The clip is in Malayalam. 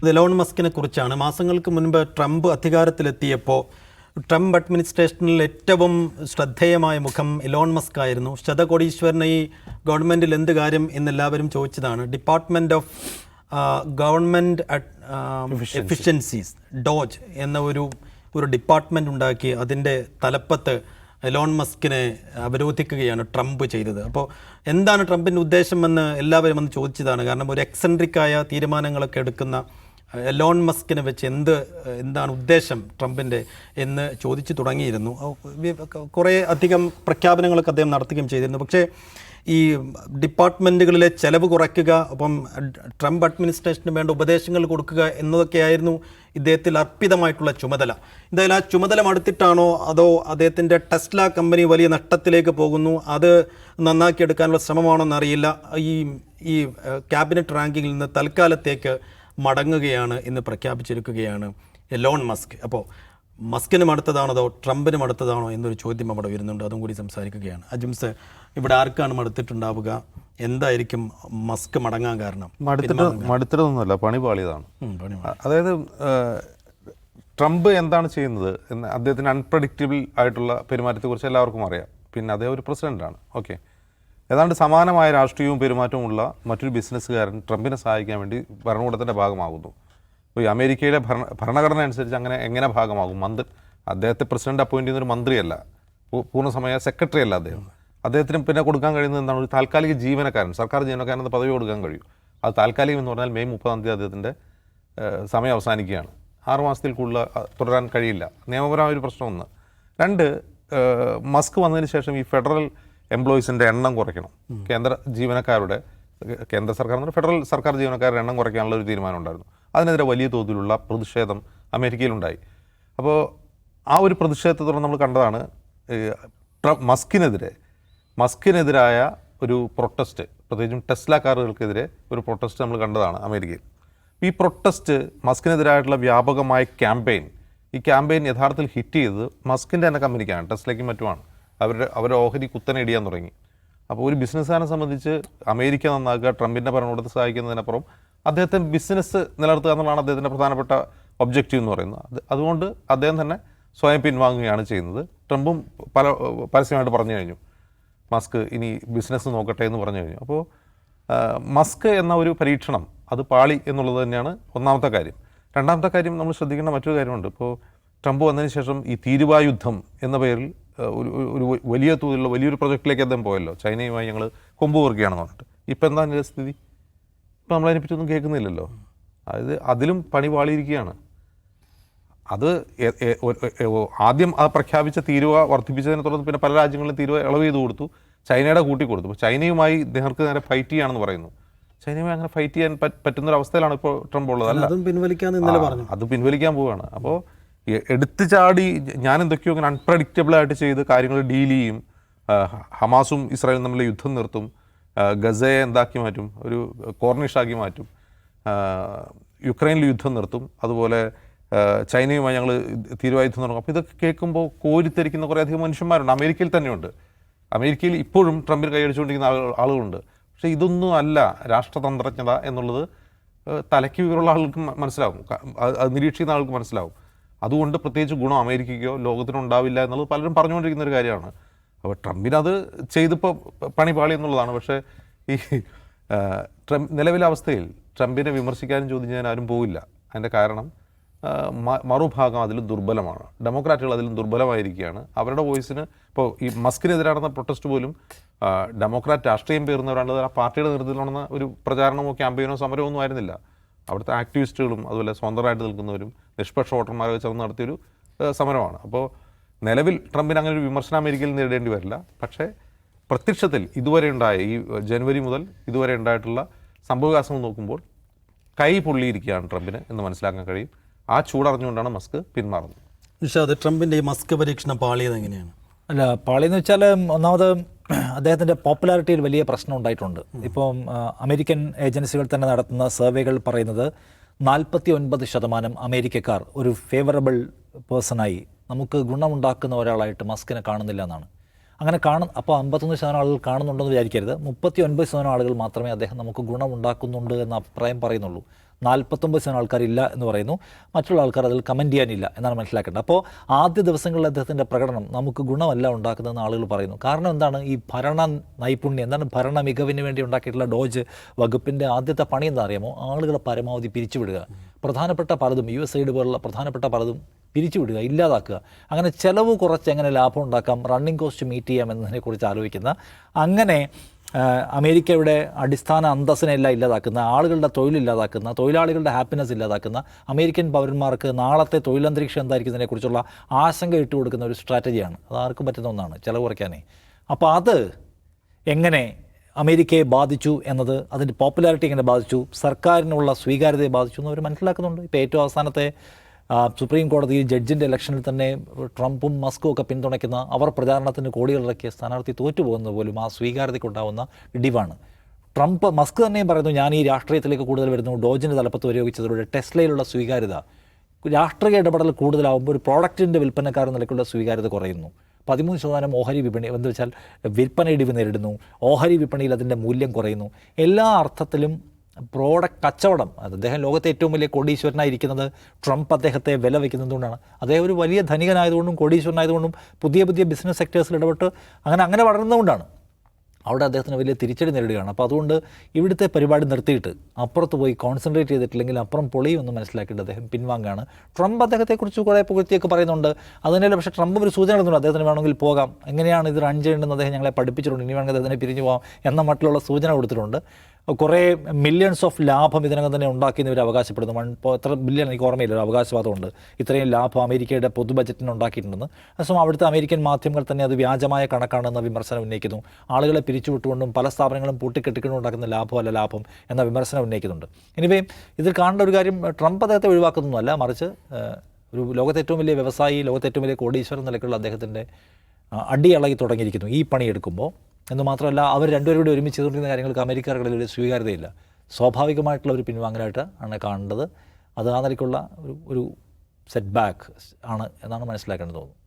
ഇത് എലോൺ മസ്കിനെ കുറിച്ചാണ്. മാസങ്ങൾക്ക് മുൻപ് ട്രംപ് അധികാരത്തിലെത്തിയപ്പോൾ ട്രംപ് അഡ്മിനിസ്ട്രേഷനിൽ ഏറ്റവും ശ്രദ്ധേയമായ മുഖം എലോൺ മസ്ക് ആയിരുന്നു ശതകോടീശ്വരനെ ഈ ഗവൺമെന്റിൽ എന്ത് കാര്യം എന്നെല്ലാവരും ചോദിച്ചതാണ്. Department of government efficiencies DOGE എന്ന ഒരു ഒരു ഡിപ്പാർട്ട്മെന്റ് ഉണ്ടാക്കി അതിന്റെ തലപ്പത്ത് എലോൺ മസ്കിനെ അവരോധിക്കുകയാണ് ട്രംപ് ചെയ്തത്. അപ്പോൾ എന്താണ് ട്രംപിന്റെ ഉദ്ദേശമെന്ന് എല്ലാവരും ഒന്ന് ചോദിച്ചതാണ്. കാരണം ഒരു എക്സെൻട്രിക്കായ തീരുമാനങ്ങളൊക്കെ എടുക്കുന്ന എലോൺ മസ്കിനെ വെച്ച് എന്ത് എന്താണ് ഉദ്ദേശം ട്രംപിന്റെ എന്ന് ചോദിച്ചു തുടങ്ങിയിരുന്നു. കുറേ അധികം പ്രഖ്യാപനങ്ങളൊക്കെ അദ്ദേഹം നടത്തുകയും ചെയ്തിരുന്നു. പക്ഷേ ഈ ഡിപ്പാർട്ട്മെന്റുകളിലെ ചെലവ് കുറയ്ക്കുക അപ്പം ട്രംപ് അഡ്മിനിസ്ട്രേഷന് വേണ്ട ഉപദേശങ്ങൾ കൊടുക്കുക എന്നതൊക്കെയായിരുന്നു ഇദ്ദേഹത്തിൽ അർപ്പിതമായിട്ടുള്ള ചുമതല. എന്തായാലും ആ ചുമതല മടുത്തിട്ടാണോ അതോ അദ്ദേഹത്തിന്റെ ടെസ്ല കമ്പനി വലിയ നഷ്ടത്തിലേക്ക് പോകുന്നു? അത് നന്നാക്കിയെടുക്കാനുള്ള ശ്രമമാണോ എന്നറിയില്ല ഈ ഈ ക്യാബിനറ്റ് റാങ്കിങ്ങിൽ നിന്ന് തൽക്കാലത്തേക്ക് മടങ്ങുകയാണ് എന്ന് പ്രഖ്യാപിച്ചിരിക്കുകയാണ് എലോൺ മസ്ക്. അപ്പോൾ മസ്കിനും അടുത്തതാണോ അതോ ട്രംപിനും അടുത്തതാണോ എന്നൊരു ചോദ്യം അവിടെ വരുന്നുണ്ട്. അതും കൂടി സംസാരിക്കുകയാണ്. അജിംസ് ഇവിടെ ആർക്കാണ് മടുത്തിട്ടുണ്ടാവുക? എന്തായിരിക്കും മസ്ക് മടങ്ങാൻ കാരണം? മടുത്തിട്ട് മടുത്തിട്ടൊന്നുമല്ല പണി പാളിയതാണ്. അതായത് ട്രംപ് എന്താണ് ചെയ്യുന്നത് എന്ന് അദ്ദേഹത്തിന് അൺപ്രഡിക്റ്റബിൾ ആയിട്ടുള്ള പെരുമാറ്റത്തെക്കുറിച്ച് എല്ലാവർക്കും അറിയാം. പിന്നെ അദ്ദേഹം ഒരു പ്രസിഡന്റാണ്. ഓക്കെ. ഏതാണ്ട് സമാനമായ രാഷ്ട്രീയവും പെരുമാറ്റവും ഉള്ള മറ്റൊരു ബിസിനസ്സുകാരൻ ട്രംപിനെ സഹായിക്കാൻ വേണ്ടി ഭരണകൂടത്തിന്റെ ഭാഗമാകുന്നു. ഇപ്പോൾ ഈ അമേരിക്കയിലെ ഭരണ ഭരണഘടന അനുസരിച്ച് അങ്ങനെ എങ്ങനെ ഭാഗമാകും? മന്ത്രി അദ്ദേഹത്തെ പ്രസിഡന്റ് അപ്പോയിന്റ് ചെയ്യുന്ന ഒരു മന്ത്രിയല്ല. പൂർണസമയ സെക്രട്ടറി അല്ല അദ്ദേഹം. അദ്ദേഹത്തിന് പിന്നെ കൊടുക്കാൻ കഴിയുന്നത് എന്താണ്? ഒരു താൽക്കാലിക ജീവനക്കാരൻ സർക്കാർ ജീവനക്കാരൻ എന്ന പദവി കൊടുക്കാൻ കഴിയും. അത് താൽക്കാലികം എന്ന് പറഞ്ഞാൽ മെയ് മുപ്പതാം തീയതി അദ്ദേഹത്തിന്റെ സമയം അവസാനിക്കുകയാണ്. ആറ് മാസത്തിൽ കൂടുതൽ തുടരാൻ കഴിയില്ല. നിയമപരമായ ഒരു പ്രശ്നം രണ്ട് മസ്ക് വന്നതിന് ശേഷം ഈ ഫെഡറൽ എംപ്ലോയീസിന്റെ എണ്ണം കുറയ്ക്കണം. കേന്ദ്ര ജീവനക്കാരുടെ കേന്ദ്ര സർക്കാർ ഫെഡറൽ സർക്കാർ ജീവനക്കാരുടെ എണ്ണം കുറയ്ക്കാനുള്ള ഒരു തീരുമാനം ഉണ്ടായിരുന്നു. അതിനെതിരെ വലിയ തോതിലുള്ള പ്രതിഷേധം അമേരിക്കയിലുണ്ടായി. അപ്പോൾ ആ ഒരു പ്രതിഷേധത്തെ തുടർന്ന് നമ്മൾ കണ്ടതാണ് മസ്കിനെതിരെ മസ്കിനെതിരായ ഒരു പ്രൊട്ടസ്റ്റ് പ്രത്യേകിച്ചും ടെസ്ല കാറുകൾക്കെതിരെ ഒരു പ്രൊട്ടസ്റ്റ് നമ്മൾ കണ്ടതാണ് അമേരിക്കയിൽ. ഈ പ്രൊട്ടസ്റ്റ് മസ്കിനെതിരായിട്ടുള്ള വ്യാപകമായ ക്യാമ്പയിൻ ഈ ക്യാമ്പയിൻ യഥാർത്ഥത്തിൽ ഹിറ്റ് ചെയ്തത് മസ്കിന്റെ തന്നെ കമ്പനിക്കാണ് ടെസ്ലയ്ക്കും മറ്റുമാണ്. അവരുടെ അവരുടെ ഓഹരി കുത്തനെടിയാൻ തുടങ്ങി. അപ്പോൾ ഒരു ബിസിനസ്സുകാരനെ സംബന്ധിച്ച് അമേരിക്ക നന്നാക്കുക ട്രംപിന്റെ ഭരണകൂടത്തെ സഹായിക്കുന്നതിനപ്പുറം അദ്ദേഹത്തെ ബിസിനസ് നിലനിർത്തുക എന്നുള്ളതാണ് അദ്ദേഹത്തിന്റെ പ്രധാനപ്പെട്ട ഒബ്ജക്റ്റീവ് എന്ന് പറയുന്നത്. അത് അതുകൊണ്ട് അദ്ദേഹം തന്നെ സ്വയം പിൻവാങ്ങുകയാണ് ചെയ്യുന്നത്. ട്രംപും പല പരസ്യമായിട്ട് പറഞ്ഞു കഴിഞ്ഞു. മസ്ക് ഇനി ബിസിനസ് നോക്കട്ടെ എന്ന് പറഞ്ഞു കഴിഞ്ഞു. അപ്പോൾ മസ്ക് എന്ന ഒരു പരീക്ഷണം അത് പാളി എന്നുള്ളത് തന്നെയാണ് ഒന്നാമത്തെ കാര്യം. രണ്ടാമത്തെ കാര്യം നമ്മൾ ശ്രദ്ധിക്കേണ്ട മറ്റൊരു കാര്യമുണ്ട്. ഇപ്പോൾ ട്രംപ് വന്നതിന് ശേഷം ഈ തീരുവായുദ്ധം എന്ന പേരിൽ ഒരു ഒരു- വലിയ തോതിലുള്ള വലിയൊരു പ്രൊജക്റ്റിലേക്ക് അദ്ദേഹം പോയല്ലോ. ചൈനയുമായി ഞങ്ങൾ കൊമ്പ് കോർക്കുകയാണെന്ന് പറഞ്ഞിട്ട്. ഇപ്പം എന്താ അതിന്റെ സ്ഥിതി? ഇപ്പം നമ്മളതിനെപ്പറ്റി ഒന്നും കേൾക്കുന്നില്ലല്ലോ. അതായത് അതിലും പണി പാളിയിരിക്കുകയാണ് അത് ആദ്യം ആ പ്രഖ്യാപിച്ച തീരുവ വർദ്ധിപ്പിച്ചതിനെ തുടർന്ന് പിന്നെ പല രാജ്യങ്ങളിലും തീരുവ ഇളവ് ചെയ്ത് കൊടുത്തു. ചൈനയുടെ കൂട്ടി കൊടുത്തു. അപ്പോൾ ചൈനയുമായി നേർക്ക് നേരെ ഫൈറ്റ് ചെയ്യാണെന്ന് പറയുന്നു. ചൈനയുമായി അങ്ങനെ ഫൈറ്റ് ചെയ്യാൻ പറ്റുന്നൊരവസ്ഥയിലാണ് പറ്റുന്ന ഒരു അവസ്ഥയിലാണ് ഇപ്പോൾ ട്രംപ് ഉള്ളത്. അല്ല അത് പിൻവലിക്കാൻ പോവുകയാണ് അപ്പോൾ എടുത്തു ചാടി ഞാൻ എന്തൊക്കെയോ അങ്ങനെ അൺപ്രഡിക്റ്റബിൾ ആയിട്ട് ചെയ്ത് കാര്യങ്ങൾ ഡീൽ ചെയ്യും. ഹമാസും ഇസ്രായേലും തമ്മിലെ യുദ്ധം നിർത്തും. ഗസയെ എന്താക്കി മാറ്റും? ഒരു കോർണിഷാക്കി മാറ്റും. യുക്രൈനിൽ യുദ്ധം നിർത്തും. അതുപോലെ ചൈനയുമായി ഞങ്ങൾ തീരുവായ തുടങ്ങും. അപ്പോൾ ഇതൊക്കെ കേൾക്കുമ്പോൾ കോരിത്തരിക്കുന്ന കുറേയധികം മനുഷ്യന്മാരുണ്ട്. അമേരിക്കയിൽ തന്നെയുണ്ട്. അമേരിക്കയിൽ ഇപ്പോഴും ട്രംപിന് കൈയടിച്ചുകൊണ്ടിരിക്കുന്ന ആളുകളുണ്ട്. പക്ഷേ ഇതൊന്നും അല്ല രാഷ്ട്രതന്ത്രജ്ഞത എന്നുള്ളത് തലയ്ക്ക് വിവരമുള്ള ആൾക്ക് മനസ്സിലാവും. അത് നിരീക്ഷിക്കുന്ന ആൾക്ക് മനസ്സിലാവും. അതുകൊണ്ട് പ്രത്യേകിച്ച് ഗുണം അമേരിക്കയ്ക്കോ ലോകത്തിനോ ഉണ്ടാവില്ല എന്നുള്ളത് പലരും പറഞ്ഞുകൊണ്ടിരിക്കുന്ന ഒരു കാര്യമാണ്. അപ്പോൾ ട്രംപിനത് ചെയ്തിപ്പോൾ പണി പാളി എന്നുള്ളതാണ്. പക്ഷേ ഈ ട്രം ട്രംപ് നിലവിലെ അവസ്ഥയിൽ ട്രംപിനെ വിമർശിക്കാനും ചെയ്യാൻ ആരും പോവില്ല. അതിന്റെ കാരണം മറുഭാഗം അതിലും ദുർബലമാണ്. ഡെമോക്രാറ്റുകൾ അതിലും ദുർബലമായിരിക്കുകയാണ്. അവരുടെ വോയിസിന് ഇപ്പോൾ ഈ മസ്കിനെതിരാണെന്ന പ്രൊട്ടസ്റ്റ് പോലും ഡെമോക്രാറ്റ് രാഷ്ട്രീയം പേരുന്നവരാണ് ആ പാർട്ടിയുടെ നേതൃത്വത്തിലാണെന്ന ഒരു പ്രചാരണമോ ക്യാമ്പയിനോ സമരമോ ഒന്നും ആയിരുന്നില്ല. അവിടുത്തെ ആക്ടിവിസ്റ്റുകളും അതുപോലെ സ്വന്തമായിട്ട് നിൽക്കുന്നവരും നിഷ്പക്ഷ വോട്ടർമാരൊക്കെ ചേർന്ന് നടത്തിയൊരു സമരമാണ്. അപ്പോൾ നിലവിൽ ട്രംപിന് അങ്ങനെ ഒരു വിമർശനം അമേരിക്കയിൽ നേരിടേണ്ടി വരില്ല. പക്ഷേ പ്രത്യക്ഷത്തിൽ ഇതുവരെ ഉണ്ടായ ഈ ജനുവരി മുതൽ ഇതുവരെ ഉണ്ടായിട്ടുള്ള സംഭവവികാസങ്ങൾ നോക്കുമ്പോൾ കൈ പൊള്ളിയിരിക്കുകയാണ് ട്രംപിന് എന്ന് മനസ്സിലാക്കാൻ കഴിയും. ആ ചൂടറിഞ്ഞുകൊണ്ടാണ് മസ്ക് പിന്മാറുന്നത്. നിഷാദ് ട്രംപിന്റെ ഈ മസ്ക് പരീക്ഷണം പാളിയത് എങ്ങനെയാണ്? അല്ല പാളിയെന്ന് വെച്ചാൽ ഒന്നാമത് അദ്ദേഹത്തിന്റെ പോപ്പുലാരിറ്റിയിൽ വലിയ പ്രശ്നം ഉണ്ടായിട്ടുണ്ട്. ഇപ്പം അമേരിക്കൻ ഏജൻസികൾ തന്നെ നടത്തുന്ന സർവേകൾ പറയുന്നത് നാൽപ്പത്തി ഒൻപത് ശതമാനം അമേരിക്കക്കാർ ഒരു ഫേവറബിൾ പേഴ്സണായി നമുക്ക് ഗുണമുണ്ടാക്കുന്ന ഒരാളായിട്ട് മസ്കിനെ കാണുന്നില്ല എന്നാണ്. അങ്ങനെ കാണും അപ്പോൾ അമ്പത്തൊന്ന് ശതമാനം ആളുകൾ കാണുന്നുണ്ടെന്ന് വിചാരിക്കരുത്. മുപ്പത്തി ഒൻപത് ശതമാനം ആളുകൾ മാത്രമേ അദ്ദേഹം നമുക്ക് ഗുണമുണ്ടാക്കുന്നുണ്ട് എന്ന അഭിപ്രായം പറയുന്നുള്ളൂ. നാൽപ്പത്തൊമ്പത് ശതമാനം ആൾക്കാരില്ല എന്ന് പറയുന്നു. മറ്റുള്ള ആൾക്കാർ അതിൽ കമന്റ് ചെയ്യാനില്ല എന്നാണ് മനസ്സിലാക്കേണ്ടത്. അപ്പോൾ ആദ്യ ദിവസങ്ങളിൽ അദ്ദേഹത്തിന്റെ പ്രകടനം നമുക്ക് ഗുണമല്ല ഉണ്ടാക്കുന്നതെന്ന് ആളുകൾ പറയുന്നു. കാരണം എന്താണ്? ഈ ഭരണ നൈപുണ്യം എന്താണ് ഭരണ മികവിന് വേണ്ടി ഉണ്ടാക്കിയിട്ടുള്ള ഡോജ് വകുപ്പിന്റെ ആദ്യത്തെ പണി എന്താ അറിയാമോ ആളുകളെ പരമാവധി പിരിച്ചുവിടുക. പ്രധാനപ്പെട്ട പലതും യു എസ് ഐഡ് പോലുള്ള പ്രധാനപ്പെട്ട പലതും പിരിച്ചുവിടുക ഇല്ലാതാക്കുക. അങ്ങനെ ചിലവ് കുറച്ച് എങ്ങനെ ലാഭം ഉണ്ടാക്കാം റണ്ണിങ് കോസ്റ്റ് മീറ്റ് ചെയ്യാം എന്നതിനെക്കുറിച്ച് ആലോചിക്കുന്ന അങ്ങനെ അമേരിക്കയുടെ അടിസ്ഥാന അന്തസ്സിനെ എല്ലാം ഇല്ലാതാക്കുന്ന ആളുകളുടെ തൊഴിലില്ലാതാക്കുന്ന തൊഴിലാളികളുടെ ഹാപ്പിനെസ് ഇല്ലാതാക്കുന്ന അമേരിക്കൻ പൗരന്മാർക്ക് നാളത്തെ തൊഴിലന്തരീക്ഷം എന്തായിരിക്കുന്നതിനെക്കുറിച്ചുള്ള ആശങ്ക ഇട്ട് കൊടുക്കുന്ന ഒരു സ്ട്രാറ്റജിയാണ്. അത് ആർക്കും പറ്റുന്ന ഒന്നാണ്. ചിലവ് കുറയ്ക്കാനേ. അപ്പോൾ അത് എങ്ങനെ അമേരിക്കയെ ബാധിച്ചു എന്നത് അതിന്റെ പോപ്പുലാരിറ്റി എങ്ങനെ ബാധിച്ചു സർക്കാരിനുള്ള സ്വീകാര്യതയെ ബാധിച്ചു എന്ന് അവർ മനസ്സിലാക്കുന്നുണ്ട്. ഇപ്പോൾ ഏറ്റവും അവസാനത്തെ സുപ്രീം കോടതി ജഡ്ജിന്റെ ഇലക്ഷനിൽ തന്നെ ട്രംപും മസ്കും ഒക്കെ പിന്തുണയ്ക്കുന്ന അവർ പ്രചാരണത്തിന് കോടികളിറക്കിയ സ്ഥാനാർത്ഥി തോറ്റുപോകുന്നത് പോലും ആ സ്വീകാര്യതയ്ക്കുണ്ടാവുന്ന ഇടിവാണ്. ട്രംപ് മസ്ക് തന്നെയും പറയുന്നു ഞാൻ ഈ രാഷ്ട്രീയത്തിലേക്ക് കൂടുതൽ വരുന്നു. ഡോജിന്റെ തലപ്പത്ത് ഉപയോഗിച്ചതിലൂടെ ടെസ്ലയിലുള്ള സ്വീകാര്യത. രാഷ്ട്രീയ ഇടപെടൽ കൂടുതലാവുമ്പോൾ ഒരു പ്രോഡക്റ്റിന്റെ വിൽപ്പനക്കാർ നിലയ്ക്കുള്ള സ്വീകാര്യത കുറയുന്നു. പതിമൂന്ന് ശതമാനം ഓഹരി വിപണി എന്ന് വെച്ചാൽ വിൽപ്പന ഇടിവ് നേരിടുന്നു. ഓഹരി വിപണിയിൽ അതിന്റെ മൂല്യം കുറയുന്നു. എല്ലാ അർത്ഥത്തിലും പ്രോഡക്റ്റ് കച്ചവടം. അത് അദ്ദേഹം ലോകത്തെ ഏറ്റവും വലിയ കോടീശ്വരനായിരിക്കുന്നത് ട്രംപ് അദ്ദേഹത്തെ വില വയ്ക്കുന്നതുകൊണ്ടാണ്. അദ്ദേഹം ഒരു വലിയ ധനികനായതുകൊണ്ടും കോടീശ്വരനായതുകൊണ്ടും പുതിയ പുതിയ ബിസിനസ് സെക്ടേഴ്സിൽ ഇടപെട്ട് അങ്ങനെ അങ്ങനെ വളർന്നതുകൊണ്ടാണ്. അവിടെ അദ്ദേഹത്തിന് വലിയ തിരിച്ചടി നേരിടുകയാണ്. അപ്പോൾ അതുകൊണ്ട് ഇവിടുത്തെ പരിപാടി നിർത്തിയിട്ട് അപ്പുറത്ത് പോയി കോൺസെൻട്രേറ്റ് ചെയ്തിട്ടില്ലെങ്കിൽ അപ്പുറം പൊളിയുമെന്ന് മനസ്സിലാക്കിയിട്ട് അദ്ദേഹം പിൻവാങ്ങുകയാണ്. ട്രംപ് അദ്ദേഹത്തെക്കുറിച്ച് കുറേ പുകഴ്ത്തിയൊക്കെ പറയുന്നുണ്ട്. അതിനെ പക്ഷേ ട്രംപ് ഒരു സൂചന നൽകുന്നുണ്ട് അദ്ദേഹത്തിന് വേണമെങ്കിൽ പോകാം. എങ്ങനെയാണ് ഇത് റൺ ചെയ്യേണ്ടതെന്ന് അദ്ദേഹം ഞങ്ങളെ പഠിപ്പിച്ചിട്ടുണ്ട്. ഇനി വേണമെങ്കിൽ അദ്ദേഹത്തിന് പിരിഞ്ഞു പോകാം എന്ന മട്ടിലുള്ള സൂചന കൊടുത്തിട്ടുണ്ട്. കുറേ മില്യൺസ് ഓഫ് ലാഭം ഇതിനകം തന്നെ ഉണ്ടാക്കിയെന്ന് ഇവർ അവകാശപ്പെടുന്നു. വൺ എത്ര ബില്യൺ എനിക്ക് ഓർമ്മയില്ല ഒരു അവകാശവാദമുണ്ട്. ഇത്രയും ലാഭം അമേരിക്കയുടെ പൊതു ബജറ്റിന് ഉണ്ടാക്കിയിട്ടുണ്ടെന്ന്. അതേസമയം അവിടുത്തെ അമേരിക്കൻ മാധ്യമങ്ങൾ തന്നെ അത് വ്യാജമായ കണക്കാണെന്ന വിമർശനം ഉന്നയിക്കുന്നു. ആളുകളെ പിരിച്ചുവിട്ടുകൊണ്ടും പല സ്ഥാപനങ്ങളും പൂട്ടിക്കെട്ടിക്കൊണ്ടും ഉണ്ടാക്കുന്ന ലാഭമല്ല ലാഭം എന്ന വിമർശനം ഉന്നയിക്കുന്നുണ്ട്. ഇനിവേ ഇതിൽ കാണേണ്ട ഒരു കാര്യം ട്രംപ് അദ്ദേഹത്തെ ഒഴിവാക്കുന്നതല്ല മറിച്ച് ഒരു ലോകത്തെ ഏറ്റവും വലിയ വ്യവസായി ലോകത്തെ ഏറ്റവും വലിയ കോടീശ്വരൻ നിലക്കുള്ള അദ്ദേഹത്തിന്റെ അടി ഇളകി തുടങ്ങിയിരിക്കുന്നു. ഈ പണിയെടുക്കുമ്പോൾ എന്ന് മാത്രമല്ല അവർ രണ്ടുപേരും കൂടി ഒരുമിച്ച് ചെയ്തുകൊണ്ടിരുന്ന കാര്യങ്ങൾക്ക് അമേരിക്കർക്കിടയിൽ ഒരു സ്വീകാര്യതയില്ല. സ്വാഭാവികമായിട്ടുള്ള ഒരു പിൻവാങ്ങലായിട്ട് ആണ് കാണേണ്ടത്. അത് ആ നിലയ്ക്കുള്ള ഒരു ഒരു സെറ്റ് ബാക്ക് ആണ് എന്നാണ് മനസ്സിലാക്കേണ്ടത് തോന്നുന്നു.